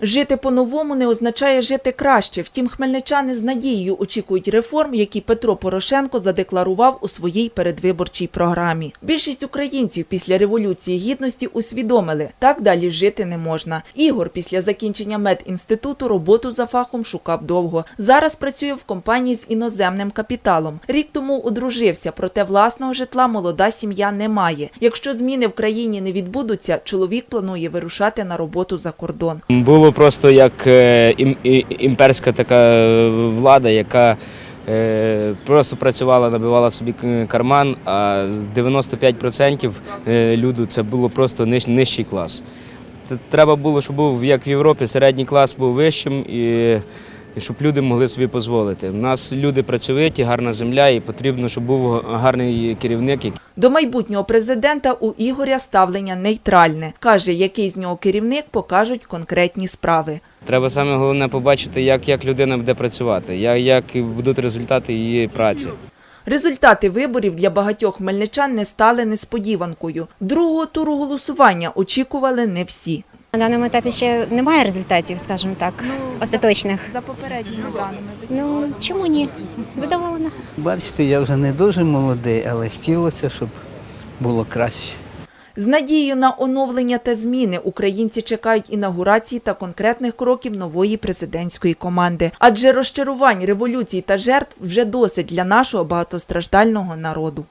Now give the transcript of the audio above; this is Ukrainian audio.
Жити по-новому не означає жити краще. Втім, хмельничани з надією очікують реформ, які Петро Порошенко задекларував у своїй передвиборчій програмі. Більшість українців після революції гідності усвідомили, так далі жити не можна. Ігор після закінчення медінституту роботу за фахом шукав довго. Зараз працює в компанії з іноземним капіталом. Рік тому одружився, проте власного житла молода сім'я не має. Якщо зміни в країні не відбудуться, чоловік планує вирушати на роботу за кордон. Було просто як е, імперська така е, влада, яка е, просто працювала, набивала собі карман, а 95% е, люду це було просто нижчий клас. Треба було, щоб був як в Європі, середній клас був вищим і, щоб люди могли собі дозволити. У нас люди працьовиті, гарна земля, і потрібно, щоб був гарний керівник, До майбутнього президента у Ігоря ставлення нейтральне. Каже, який з нього керівник, покажуть конкретні справи. Треба саме головне побачити, як, як людина буде працювати, як, як будуть результати її праці. Результати виборів для багатьох хмельничан не стали несподіванкою. Другого туру голосування очікували не всі. На даному етапі ще немає результатів, скажімо так, остаточних. За попередніми даними Ну чому ні? Задоволена. Бачите, я вже не дуже молодий, але хотілося, щоб було краще. З надією на оновлення та зміни українці чекають інаугурації та конкретних кроків нової президентської команди. Адже розчарувань, революцій та жертв вже досить для нашого багатостраждального народу.